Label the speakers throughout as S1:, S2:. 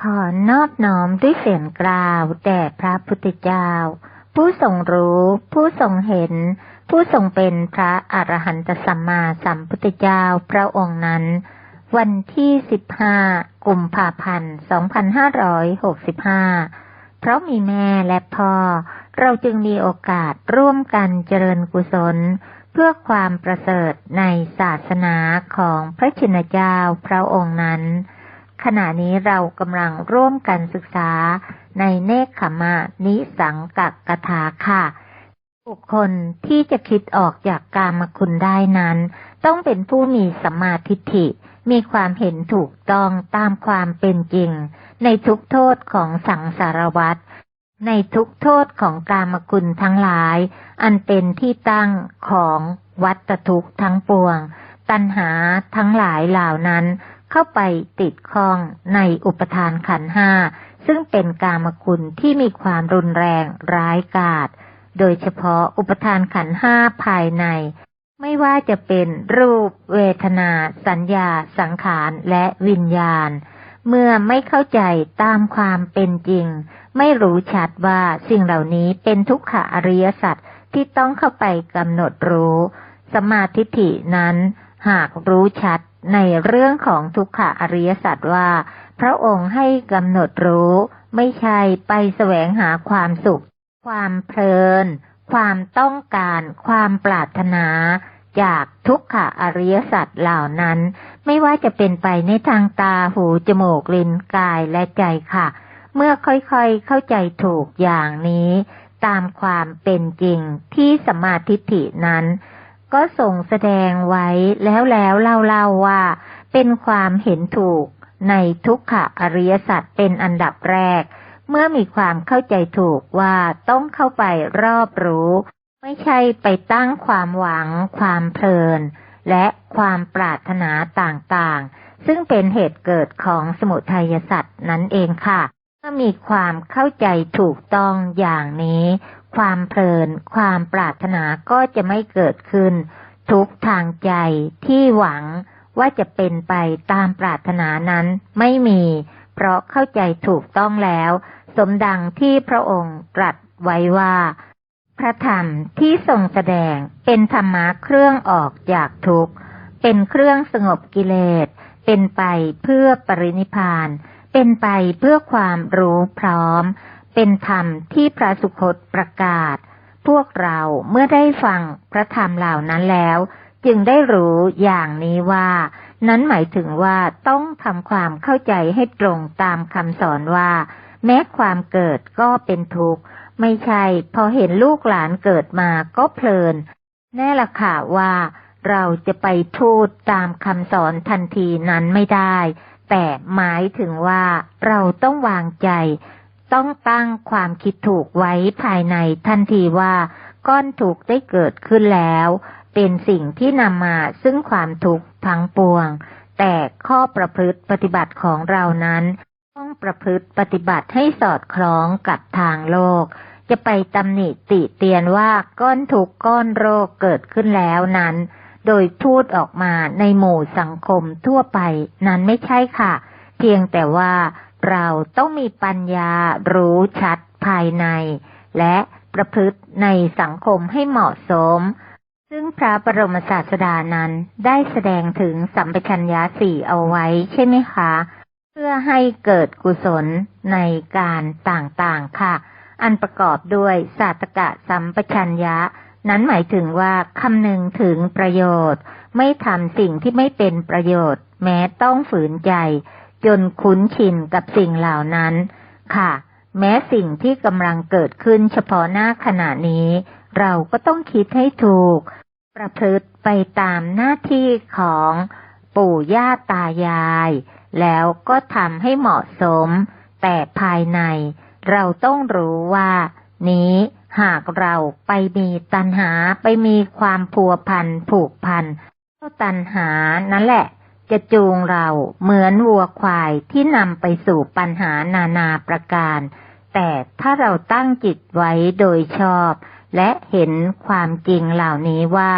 S1: ขอนอบน้อมด้วยเสียงกล่าวแด่พระพุทธเจ้า ผู้ทรงรู้ ผู้ทรงเห็น ผู้ทรงเป็นพระอรหันตสัมมาสัมพุทธเจ้าพระองค์นั้น วันที่ 15 กุมภาพันธ์ 2565 เพราะมีแม่และพ่อ เราจึงมีโอกาสร่วมกันเจริญกุศล เพื่อความประเสริฐในศาสนาของพระชินเจ้าพระองค์นั้น ขณะนี้เรากำลังร่วมกันศึกษาในเนคขมะนิสังกักกถาค่ะ บุคคลที่จะคิดออกจากกามคุณได้นั้น ต้องเป็นผู้มีสัมมาทิฏฐิ มีความเห็นถูกต้องตามความเป็นจริง ในทุกโทษของสังสารวัฏในทุกโทษของกามคุณทั้งหลาย อันเป็นที่ตั้งของวัตทุกข์ทั้งปวง ตัณหาทั้งหลายเหล่านั้น เข้าไปติดข้องในอุปทานขันห้าซึ่งเป็นกามคุณที่มีความรุนแรงร้ายกาจโดยเฉพาะอุปทานขันห้าภายใน ไม่ว่าจะเป็นรูป เวทนา สัญญา สังขารและวิญญาณ เมื่อไม่เข้าใจตามความเป็นจริง ไม่รู้ชัดว่าสิ่งเหล่านี้เป็นทุกขอริยสัจที่ต้องเข้าไปกำหนดรู้ สมาธิฐินั้น หากรู้ชัด ในเรื่องของทุกขะอริยสัจว่า พระองค์ให้กำหนดรู้ ไม่ใช่ไปแสวงหาความสุข ความเพลิน ความต้องการ ความปรารถนา จากทุกขะอริยสัจเหล่านั้น ไม่ว่าจะเป็นไปในทางตาหูจมูกลิ้นกายและใจค่ะ เมื่อค่อยๆเข้าใจถูกอย่างนี้ ตามความเป็นจริงที่สมาทิฐินั้น ก็ส่งแสดงไว้แล้วแล้วเล่าๆว่า เป็นความเห็นถูกในทุกขะอริยสัจเป็นอันดับแรก เมื่อมีความเข้าใจถูกว่าต้องเข้าไปรอบรู้ ไม่ใช่ไปตั้งความหวัง ความเพลิน และความปรารถนาต่างๆ ซึ่งเป็นเหตุเกิดของสมุทัยสัตว์นั่นเองค่ะเมื่อมีความเข้าใจถูกต้องอย่างนี้ ความเพลิน ความปรารถนาก็จะไม่เกิดขึ้น ทุกทางใจที่หวังว่าจะเป็นไปตามปรารถนานั้นไม่มี เพราะเข้าใจถูกต้องแล้ว สมดังที่พระองค์ตรัสไว้ว่า พระธรรมที่ทรงแสดงเป็นธรรมะเครื่องออกจากทุกข์ เป็นเครื่องสงบกิเลส เป็นไปเพื่อปรินิพาน เป็นไปเพื่อความรู้พร้อม เป็นธรรมที่พระสุคตประกาศ พวกเราเมื่อได้ฟังพระธรรมเหล่านั้นแล้ว จึงได้รู้อย่างนี้ว่า นั้นหมายถึงว่าต้องทำความเข้าใจให้ตรงตามคำสอนว่า แม้ความเกิดก็เป็นทุกข์ ไม่ใช่พอเห็นลูกหลานเกิดมาก็เพลิน แน่ละค่ะว่าเราจะไปทูตตามคำสอนทันทีนั้นไม่ได้ แต่หมายถึงว่าเราต้องวางใจ ต้องตั้งความคิดถูกไว้ภายในทันทีว่าก้อนถูกได้เกิดขึ้นแล้ว เป็นสิ่งที่นำมาซึ่งความทุกข์ทั้งปวง แต่ข้อประพฤติปฏิบัติของเรานั้นต้องประพฤติปฏิบัติให้สอดคล้องกับทางโลก จะไปตำหนิติเตียนว่าก้อนทุกข์ก้อนโรคเกิดขึ้นแล้วนั้น โดยพูดออกมาในหมู่สังคมทั่วไปนั้นไม่ใช่ค่ะ เพียงแต่ว่า เราต้องมีปัญญารู้ชัดภายใน และประพฤติในสังคมให้เหมาะสม ซึ่งพระบรมศาสดานั้นได้แสดงถึงสัมปชัญญะสี่เอาไว้ใช่ไหมคะ เพื่อให้เกิดกุศลในการต่างๆค่ะ อันประกอบด้วยสาสตกะสัมปชัญญะ นั้นหมายถึงว่าคำนึงถึงประโยชน์ ไม่ทำสิ่งที่ไม่เป็นประโยชน์ แม้ต้องฝืนใจ จนคุ้นชินกับสิ่งเหล่านั้น ค่ะ แม้สิ่งที่กำลังเกิดขึ้นเฉพาะหน้าขณะนี้ เราก็ต้องคิดให้ถูก ประพฤติไปตามหน้าที่ของปู่ย่าตายาย แล้วก็ทำให้เหมาะสม แต่ภายใน เราต้องรู้ว่า นี้หากเราไปมีตัณหาไปมีความพัวพันผูกพันก็ตัณหานั่นแหละ จะจูงเราเหมือนวัวควายที่นำไปสู่ปัญหานานาประการ แต่ถ้าเราตั้งจิตไว้โดยชอบ และเห็นความจริงเหล่านี้ว่า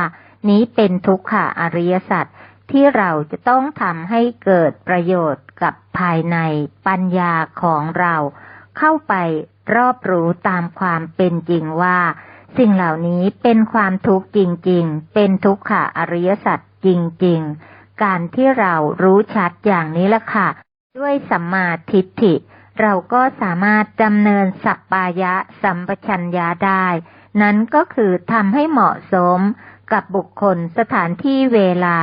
S1: นี้เป็นทุกขะอริยสัจที่เราจะต้องทำให้เกิดประโยชน์กับภายในปัญญาของเรา เข้าไปรอบรู้ตามความเป็นจริงว่า สิ่งเหล่านี้เป็นความทุกข์จริง ๆ เป็นทุกขะอริยสัจจริง ๆ การที่เรารู้ชัดอย่างนี้ละค่ะ ด้วยสัมมาทิฏฐิ เราก็สามารถดำเนินสัปปายะสัมปชัญญะได้ นั้นก็คือทำให้เหมาะสมกับบุคคลสถานที่เวลา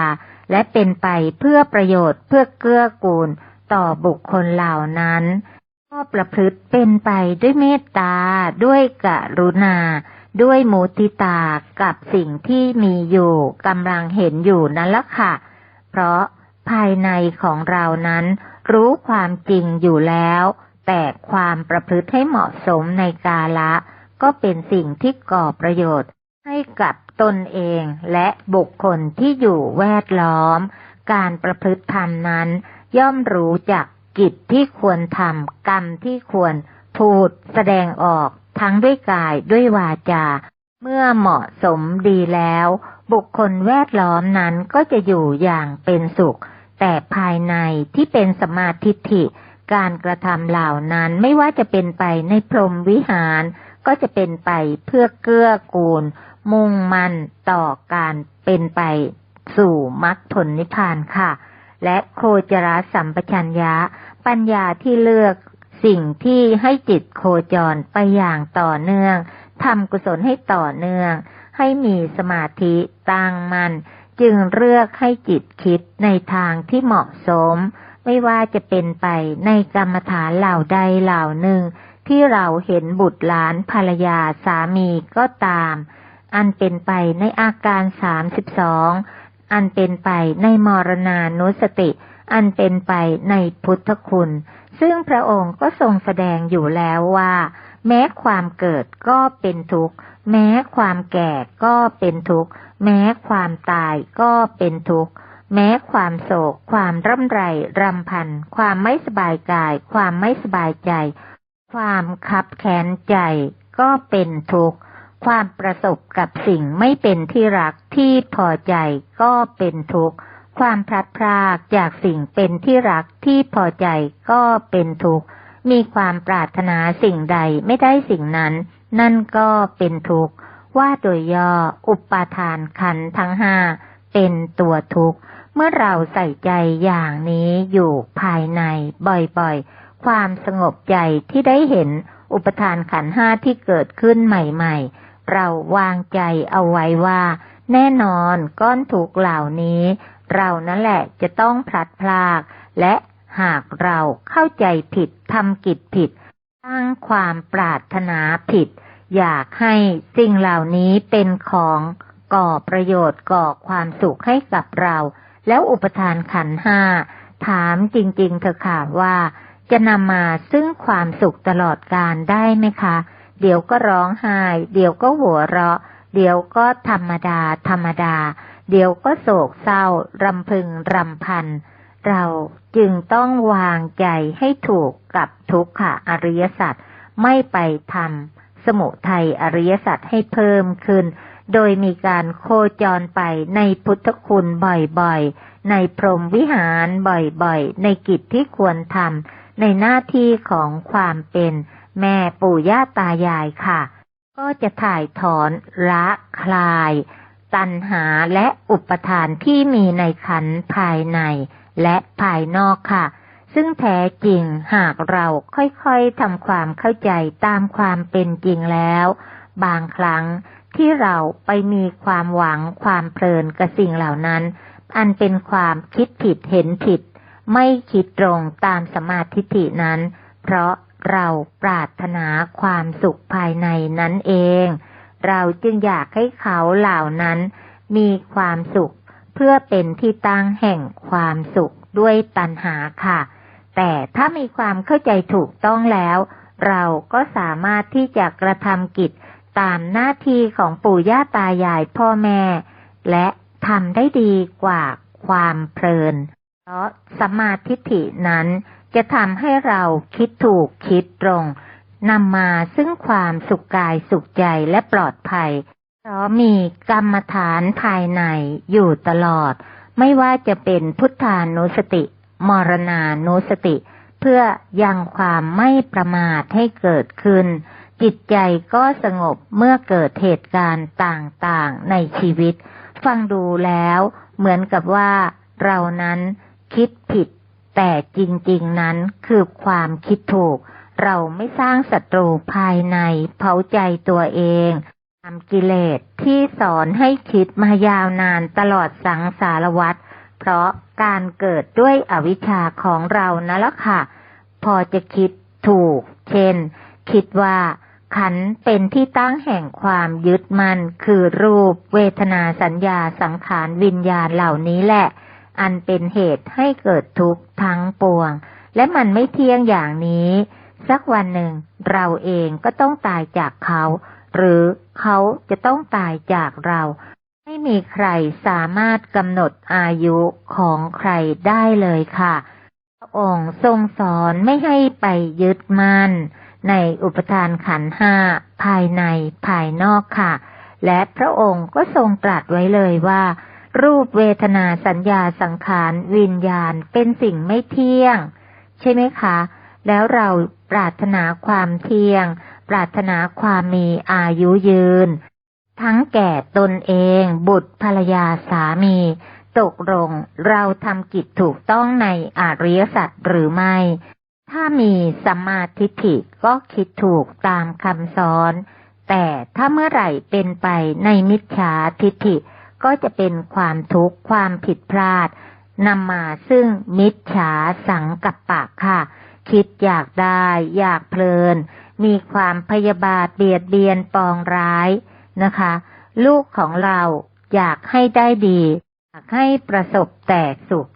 S1: และเป็นไปเพื่อประโยชน์เพื่อเกื้อกูลต่อบุคคลเหล่านั้นก็ประพฤติเป็นไปด้วยเมตตา ด้วยกรุณา ด้วยมุติตากับสิ่งที่มีอยู่กำลังเห็นอยู่นั่นละค่ะ เพราะภายในของเรานั้นรู้ความจริงอยู่แล้ว แต่ความประพฤติให้เหมาะสมในกาละ ก็เป็นสิ่งที่ก่อประโยชน์ ให้กับตนเองและบุคคลที่อยู่แวดล้อม การประพฤติธรรมนั้น ย่อมรู้จักกิจที่ควรทำกรรมที่ควรพูดแสดงออกทั้งด้วยกายด้วยวาจา เมื่อเหมาะสมดีแล้ว บุคคลแวดล้อมนั้นก็จะอยู่อย่างเป็นสุข แต่ภายในที่เป็นสมาธิฐิ การกระทำเหล่านั้นไม่ว่าจะเป็นไปในพรหมวิหาร ก็จะเป็นไปเพื่อเกื้อกูล มุ่งมั่นต่อการเป็นไปสู่มรรคผลนิพพานค่ะ และโคจรสัมปชัญญะ ปัญญาที่เลือกสิ่งที่ให้จิตโคจรไปอย่างต่อเนื่องทำกุศลให้ต่อเนื่อง ให้มีสมาธิตั้งมัน่นจึงเลือกให้จิตคิดในทางที่เหมาะสม ไม่ว่าจะเป็นไปในกรรมฐานเหล่าใดเหล่าหนึ่ง ที่เราเห็นบุตรหลานภรรยาสามีก็ตาม อันเป็นไปในอาการสามสิบสองอันเป็นไปในมรณานุสติ อันเป็นไปในพุทธคุณ ซึ่งพระองค์ก็ทรงแสดงอยู่แล้วว่า แม้ความเกิดก็เป็นทุกข์ แม้ความแก่ก็เป็นทุกข์ แม้ความตายก็เป็นทุกข์ แม้ความโศก ความร่ำไรรำพัน ความไม่สบายกาย ความไม่สบายใจ ความคับแค้นใจก็เป็นทุกข์ ความประสบกับสิ่งไม่เป็นที่รักที่พอใจก็เป็นทุกข์ ความพลัดพรากจากสิ่งเป็นที่รักที่พอใจก็เป็นทุกข์ มีความปรารถนาสิ่งใดไม่ได้สิ่งนั้น นั่นก็เป็นทุกข์ ว่าโดยย่ออุปาทานขันทั้งห้าเป็นตัวทุกข์ เมื่อเราใส่ใจอย่างนี้อยู่ภายในบ่อยๆ ความสงบใจที่ได้เห็นอุปทานขันห้าที่เกิดขึ้นใหม่ๆ เราวางใจเอาไว้ว่า แน่นอนก้อนถูกเหล่านี้ เรานั่นแหละจะต้องพลัดพราก และหากเราเข้าใจผิดทำกิจผิด ตั้งความปรารถนาผิด อยากให้สิ่งเหล่านี้เป็นของก่อประโยชน์ก่อความสุขให้กับเรา แล้วอุปทานขันห้าถามจริง ๆเถอค่ะว่า จะนำมาซึ่งความสุขตลอดการได้ไหมคะ เดี๋ยวก็ร้องไห้ เดี๋ยวก็หัวเราะ เดี๋ยวก็ธรรมดา ธรรมดา เดี๋ยวก็โศกเศร้ารำพึงรำพัน เราจึงต้องวางใจให้ถูกกับทุกขะอริยสัจไม่ไปทำสมุทัยอริยสัจให้เพิ่มขึ้น โดยมีการโคจรไปในพุทธคุณบ่อยๆ ในพรหมวิหารบ่อยๆ ในกิจที่ควรทำในหน้าที่ของความเป็นแม่ปู่ย่าตายายค่ะ ก็จะถ่ายถอนละคลาย ตัณหาและอุปทานที่มีในขันภายใน และภายนอกค่ะ ซึ่งแท้จริงหากเราค่อยๆทำความเข้าใจตามความเป็นจริงแล้ว บางครั้งที่เราไปมีความหวังความเพลินกับสิ่งเหล่านั้น อันเป็นความคิดผิดเห็นผิด ไม่คิดตรงตามสมาธิฐินั้น เพราะเราปรารถนาความสุขภายในนั้นเอง เราจึงอยากให้เขาเหล่านั้นมีความสุข เพื่อเป็นที่ตั้งแห่งความสุขด้วยตัณหาค่ะ แต่ถ้ามีความเข้าใจถูกต้องแล้ว เราก็สามารถที่จะกระทำกิจตามหน้าที่ของปู่ย่าตายายพ่อแม่ และทำได้ดีกว่าความเพลิน เพราะสมาธิฐินั้นจะทำให้เราคิดถูกคิดตรงนำมาซึ่งความสุขกายสุขใจและปลอดภัย เพราะมีกรรมฐานภายในอยู่ตลอด ไม่ว่าจะเป็นพุทธานุสติ มรณานุสติ เพื่อยังความไม่ประมาทให้เกิดขึ้น จิตใจก็สงบเมื่อเกิดเหตุการณ์ต่างๆในชีวิต ฟังดูแล้วเหมือนกับว่าเรานั้นคิดผิด แต่จริงๆนั้นคือความคิดถูก เราไม่สร้างศัตรูภายในเผาใจตัวเอง ตามกิเลสที่สอนให้คิดมายาวนานตลอดสังสารวัตรเพราะการเกิดด้วยอวิชชาของเรานั่นละค่ะ พอจะคิดถูก เช่น คิดว่า ขันเป็นที่ตั้งแห่งความยึดมัน่นคือรูป เวทนาสัญญาสังขารวิญญาณเหล่านี้แหละ อันเป็นเหตุให้เกิดทุกข์ทั้งปวง และมันไม่เที่ยงอย่างนี้ สักวันหนึ่ง เราเองก็ต้องตายจากเขา หรือเขาจะต้องตายจากเรา ไม่มีใครสามารถกำหนดอายุของใครได้เลยค่ะ พระองค์ทรงสอนไม่ให้ไปยึดมั่นในอุปทานขันห้าภายในภายนอกค่ะ และพระองค์ก็ทรงตรัสไว้เลยว่า รูปเวทนาสัญญาสังขารวิญญาณเป็นสิ่งไม่เที่ยง ใช่ไหมคะ แล้วเราปรารถนาความเที่ยง ปรารถนาความมีอายุยืน ทั้งแก่ตนเอง บุตรภรรยาสามี ตกลงเราทำกิจถูกต้องในอริยสัจหรือไม่ ถ้ามีสัมมาทิฏฐิก็คิดถูกตามคำสอน แต่ถ้าเมื่อไหร่เป็นไปในมิจฉาทิฏฐิก็จะเป็นความทุกข์ความผิดพลาดนำมาซึ่งมิจฉาสังกัปปะค่ะ คิดอยากได้ อยากเพลิน มีความพยาบาทเบียดเบียนปองร้ายนะคะ ลูกของเราอยากให้ได้ดีอยากให้ประสบแต่สุข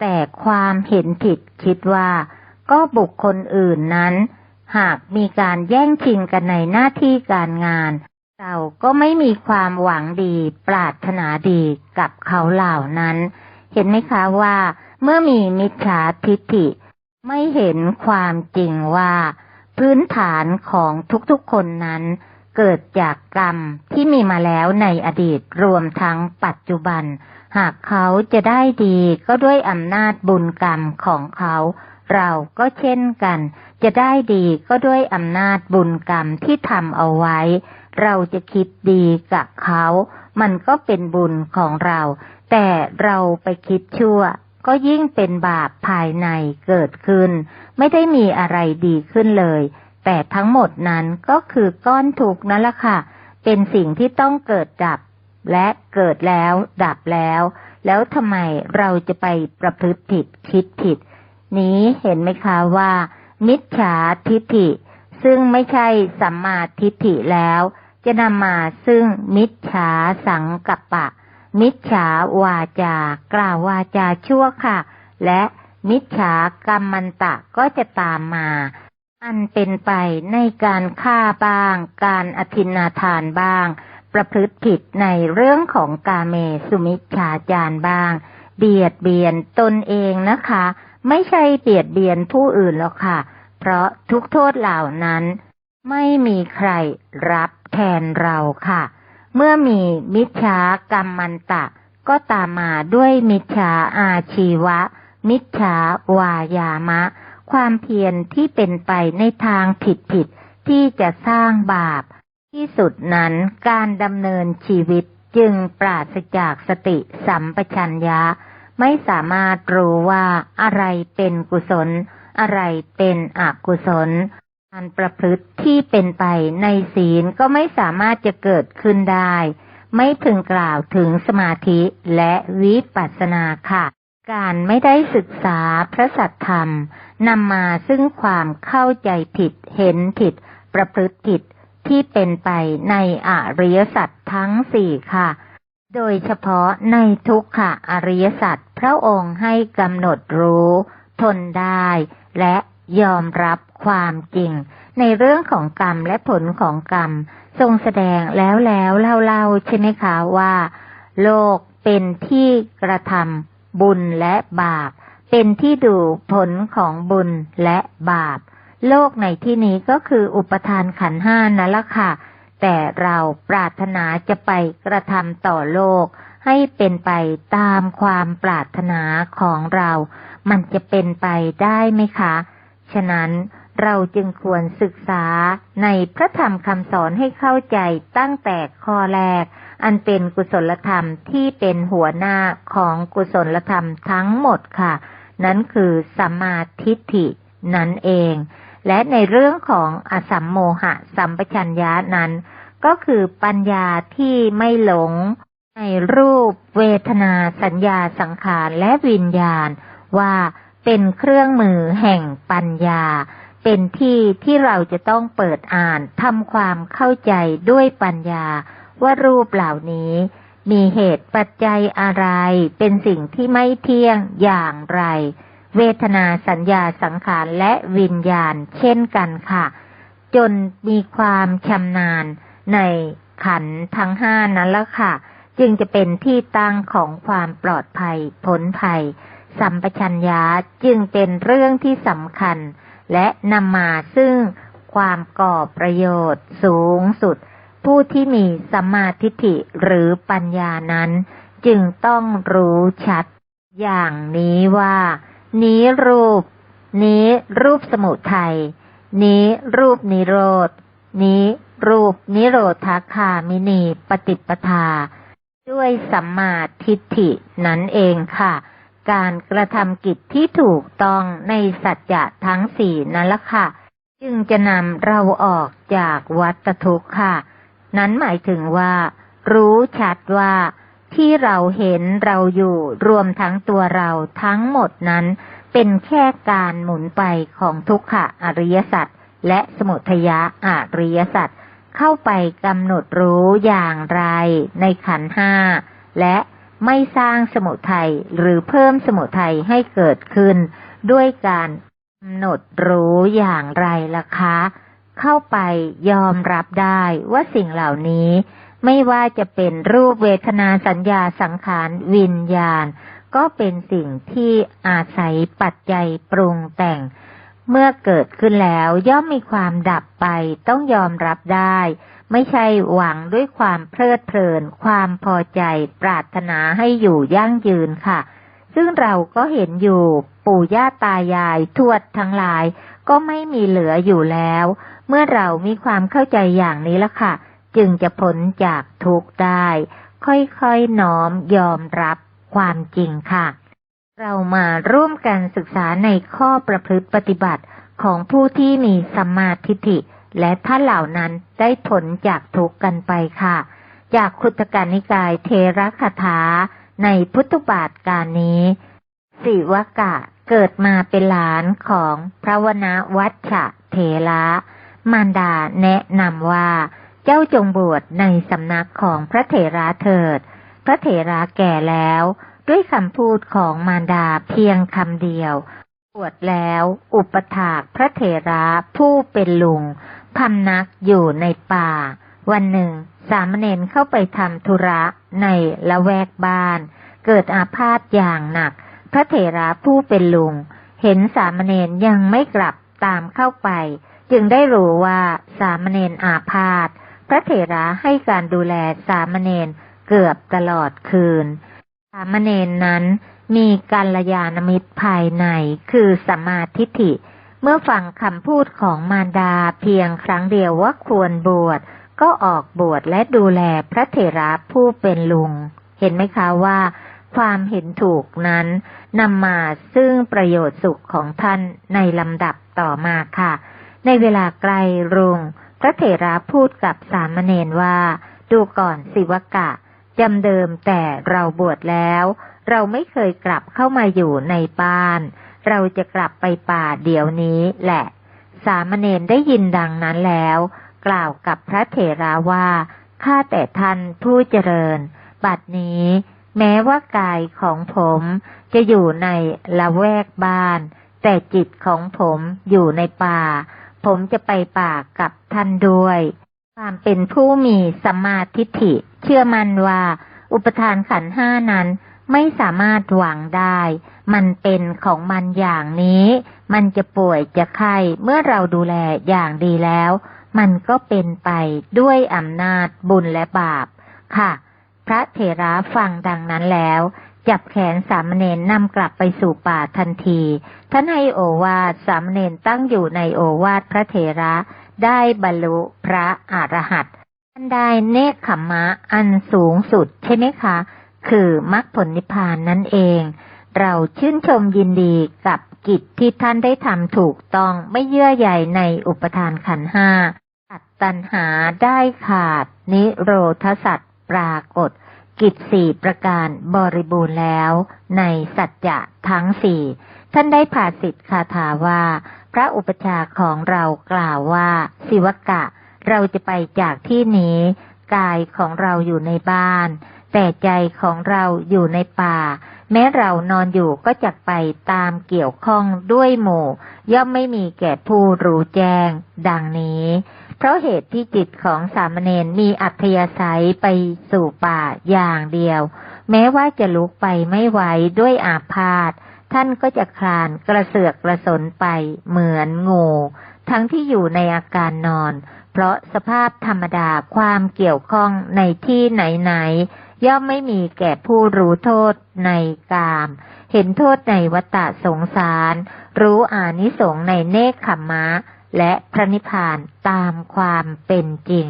S1: แต่ความเห็นผิดคิดว่า ก็บุคคลอื่นนั้น หากมีการแย่งชิงกันในหน้าที่การงาน เราก็ไม่มีความหวังดีปรารถนาดีกับเขาเหล่านั้น เห็นไหมคะว่า เมื่อมีมิจฉาทิฏฐิ ไม่เห็นความจริงว่า พื้นฐานของทุกๆคนนั้น เกิดจากกรรมที่มีมาแล้วในอดีตรวมทั้งปัจจุบัน หากเขาจะได้ดีก็ด้วยอำนาจบุญกรรมของเขา เราก็เช่นกัน จะได้ดีก็ด้วยอำนาจบุญกรรมที่ทำเอาไว้ เราจะคิดดีกับเขา มันก็เป็นบุญของเรา แต่เราไปคิดชั่ว ก็ยิ่งเป็นบาปภายในเกิดขึ้น ไม่ได้มีอะไรดีขึ้นเลย แต่ทั้งหมดนั้นก็คือก้อนทุกข์นั่นแหละค่ะ เป็นสิ่งที่ต้องเกิดดับ และเกิดแล้วดับแล้ว แล้วทำไมเราจะไปประพฤติผิดคิดผิด นี้เห็นไหมคะว่า มิจฉาทิฏฐิ ซึ่งไม่ใช่สัมมาทิฏฐิแล้ว จะนำมาซึ่งมิจฉาสังกัปปะ มิจฉาวาจากล่าววาจาชั่วค่ะ และมิจฉากรรมันตะก็จะตามมา อันเป็นไปในการฆ่าบ้าง การอธินาทานบ้าง ประพฤติผิดในเรื่องของกาเมสุมิจฉาจารบ้าง เบียดเบียนตนเองนะคะ ไม่ใช่เบียดเบียนผู้อื่นหรอกค่ะ เพราะทุกโทษเหล่านั้น ไม่มีใครรับแทนเราค่ะ เมื่อมีมิจฉากรรมมันตะ ก็ตามมาด้วยมิจฉาอาชีวะ มิจฉาวายามะ ความเพียรที่เป็นไปในทางผิดผิดๆที่จะสร้างบาป ที่สุดนั้นการดำเนินชีวิตจึงปราศจากสติสัมปชัญญะ ไม่สามารถรู้ว่าอะไรเป็นกุศล อะไรเป็นอกุศล การประพฤติที่เป็นไปในศีลก็ไม่สามารถจะเกิดขึ้นได้ ไม่ถึงกล่าวถึงสมาธิและวิปัสสนาค่ะ การไม่ได้ศึกษาพระสัทธรรมนำมาซึ่งความเข้าใจผิดเห็นผิด ประพฤติผิดที่เป็นไปในอริยสัจทั้งสี่ค่ะ โดยเฉพาะในทุกขะอริยสัจพระองค์ให้กำหนดรู้ ทนได้ และ ยอมรับความจริง ในเรื่องของกรรมและผลของกรรม ทรงแสดงแล้วแล้วเล่าเล่าใช่ไหมคะว่า โลกเป็นที่กระทำบุญและบาป เป็นที่ดูผลของบุญและบาป โลกในที่นี้ก็คืออุปทานขันห้านั่นละค่ะ แต่เราปรารถนาจะไปกระทำต่อโลก ให้เป็นไปตามความปรารถนาของเรา มันจะเป็นไปได้ไหมคะ ฉะนั้นเราจึงควรศึกษาในพระธรรมคำสอนให้เข้าใจตั้งแต่ข้อแรก อันเป็นกุศลธรรมที่เป็นหัวหน้าของกุศลธรรมทั้งหมดค่ะ นั้นคือสัมมาทิฏฐินั่นเอง และในเรื่องของอสัมโมหะสัมปชัญญะนั้น ก็คือปัญญาที่ไม่หลง ในรูป เวทนาสัญญาสังขารและวิญญาณว่า เป็นเครื่องมือแห่งปัญญา เป็นที่ที่เราจะต้องเปิดอ่านทำความเข้าใจด้วยปัญญา ว่ารูปเหล่านี้ มีเหตุปัจจัยอะไร เป็นสิ่งที่ไม่เที่ยงอย่างไร เวทนาสัญญาสังขารและวิญญาณเช่นกันค่ะ จนมีความชำนาญในขันทั้งห้านั้นละค่ะ จึงจะเป็นที่ตั้งของความปลอดภัยพ้นภัย สัมปชัญญะจึงเป็นเรื่องที่สำคัญ และนำมาซึ่งความก่อประโยชน์สูงสุด ผู้ที่มีสัมมาทิฏฐิหรือปัญญานั้น จึงต้องรู้ชัด อย่างนี้ว่า นี้รูป นี้รูปสมุทัยนี้รูปนิโรธนี้รูปนิโรธาคามินีปฏิปทา ด้วยสัมมาทิฏฐินั้นเองค่ะ การกระทำกิจที่ถูกต้องในสัจจะทั้งสี่นั่นละค่ะ จึงจะนำเราออกจากวัฏทุกข์ค่ะ นั้นหมายถึงว่า รู้ชัดว่าที่เราเห็นเราอยู่รวมทั้งตัวเราทั้งหมดนั้น เป็นแค่การหมุนไปของทุกขะอริยสัจและสมุทยะอริยสัจเข้าไปกำหนดรู้อย่างไรในขันห้าและ ไม่สร้างสมุทัยหรือเพิ่มสมุทัยให้เกิดขึ้น ด้วยการกำหนดรู้อย่างไรล่ะคะ เข้าไปยอมรับได้ว่าสิ่งเหล่านี้ ไม่ว่าจะเป็นรูปเวทนาสัญญาสังขารวิญญาณ ก็เป็นสิ่งที่อาศัยปัจจัยปรุงแต่ง เมื่อเกิดขึ้นแล้วย่อมมีความดับไปต้องยอมรับได้ ไม่ใช่หวังด้วยความเพลิดเพลิน ความพอใจ ปรารถนาให้อยู่ยั่งยืนค่ะ ซึ่งเราก็เห็นอยู่ปู่ย่าตายายทวดทั้งหลาย ก็ไม่มีเหลืออยู่แล้ว เมื่อเรามีความเข้าใจอย่างนี้ละค่ะ จึงจะพ้นจากทุกข์ได้ ค่อยๆน้อมยอมรับความจริงค่ะ เรามาร่วมกันศึกษาในข้อประพฤติปฏิบัติของผู้ที่มีสัมมาทิฏฐิ และท่านเหล่านั้นได้ผลจากทุกข์กันไปค่ะ จากคุตการนิกายเทระคาถาในพุทธบาทการนี้ สิวกะเกิดมาเป็นหลานของพระวนาวัชชะเถระมารดาแนะนำว่า เจ้าจงบวชในสำนักของพระเถระเถิด พระเถระแก่แล้ว ด้วยคำพูดของมารดาเพียงคำเดียวบวชแล้ว อุปถากพระเถระผู้เป็นลุง พำนักอยู่ในป่า วันหนึ่ง สามเณรเข้าไปทำธุระในละแวกบ้าน เกิดอาพาธอย่างหนัก พระเถระผู้เป็นลุง เห็นสามเณรยังไม่กลับตามเข้าไป จึงได้รู้ว่าสามเณรอาพาธพระเถระให้การดูแลสามเณรเกือบตลอดคืน สามเณรนั้นมีกัลยาณมิตรภายในคือสัมมาทิฏฐิ เมื่อฟังคำพูดของมารดาเพียงครั้งเดียวว่าควรบวช ก็ออกบวชและดูแลพระเถระผู้เป็นลุง เห็นไหมคะว่า ความเห็นถูกนั้นนำมาซึ่งประโยชน์สุขของท่านในลำดับต่อมาค่ะ ในเวลาใกล้รุ่งพระเถระพูดกับสามเณรว่า ดูก่อนสิวกะจำเดิมแต่เราบวชแล้ว เราไม่เคยกลับเข้ามาอยู่ในบ้าน เราจะกลับไปป่าเดี๋ยวนี้แหละ สามเณรได้ยินดังนั้นแล้ว กล่าวกับพระเถระว่า ข้าแต่ท่านผู้เจริญ บัดนี้ แม้ว่ากายของผมจะอยู่ในละแวกบ้าน แต่จิตของผมอยู่ในป่า ผมจะไปป่ากับท่านด้วย ความเป็นผู้มีสัมมาทิฏฐิ เชื่อมั่นว่า อุปทานขันห้านั้น ไม่สามารถหวังได้ มันเป็นของมันอย่างนี้ มันจะป่วยจะไข้เมื่อเราดูแลอย่างดีแล้ว มันก็เป็นไปด้วยอำนาจบุญและบาป ค่ะ พระเถระฟังดังนั้นแล้ว จับแขนสามเณรนำกลับไปสู่ป่าทันทีท่านให้โอวาทสามเณรตั้งอยู่ในโอวาทพระเถระได้บรรลุพระอรหันต์ท่านได้เนคขมมะอันสูงสุดใช่ไหมคะ คือมรรคผลนิพพานนั่นเอง เราชื่นชมยินดีกับกิจที่ท่านได้ทำถูกต้องไม่เยื่อใยในอุปทานขันห้าตัดตัณหาได้ขาด นิโรธสัตว์ปรากฏ กิจสี่ประการบริบูรณ์แล้ว ในสัจจะทั้งสี่ท่านได้ผ่าสิทธิคาถาว่า พระอุปชาของเรากล่าวว่า สิวกะ เราจะไปจากที่นี้ กายของเราอยู่ในบ้าน แต่ใจของเราอยู่ในป่า แม้เรานอนอยู่ก็จะไปตามเกี่ยวข้องด้วยหมู่ ย่อมไม่มีแก่ผู้รู้แจ้ง ดังนี้ เพราะเหตุที่จิตของสามเณรมีอัธยาศัยไปสู่ป่าอย่างเดียว แม้ว่าจะลุกไปไม่ไหวด้วยอาพาธท่านก็จะคลานกระเสือกกระสนไปเหมือนงูทั้งที่อยู่ในอาการนอน เพราะสภาพธรรมดาความเกี่ยวข้องในที่ไหนๆ ย่อมไม่มีแก่ผู้รู้โทษในกาม เห็นโทษในวัฏสงสาร รู้อานิสงในเนคขมมะ และพระนิพพานตามความเป็นจริง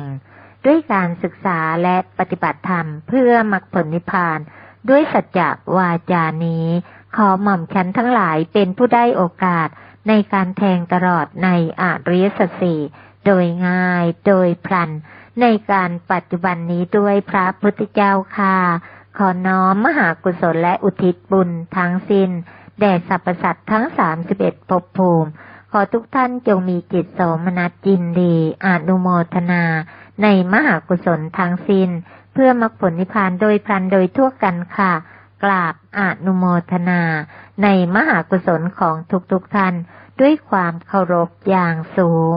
S1: ด้วยการศึกษาและปฏิบัติธรรมเพื่อมรรคผลนิพพาน ด้วยสัจจะวาจานี้ ขอหม่อมฉันทั้งหลายเป็นผู้ได้โอกาสในการแทงตลอดในอริยสัจสี่โดยง่ายโดยพลัน ในการปัจจุบันนี้ด้วยพระพุทธเจ้าค่ะ ขอน้อมมหากุศลและอุทิศบุญทั้งสิ้น แด่สรรพสัตว์ทั้งสามสิบเอ็ดภพภูมิ ขอทุกท่านจงมีจิตโสมนัสจินดีอนุโมทนา ในมหากุศลทั้งสิ้น เพื่อมรรคผลนิพพานโดยพลันโดยทั่วกันค่ะ กราบอนุโมทนา ในมหากุศลของทุกๆทท่าน ด้วยความเคารพอย่างสูง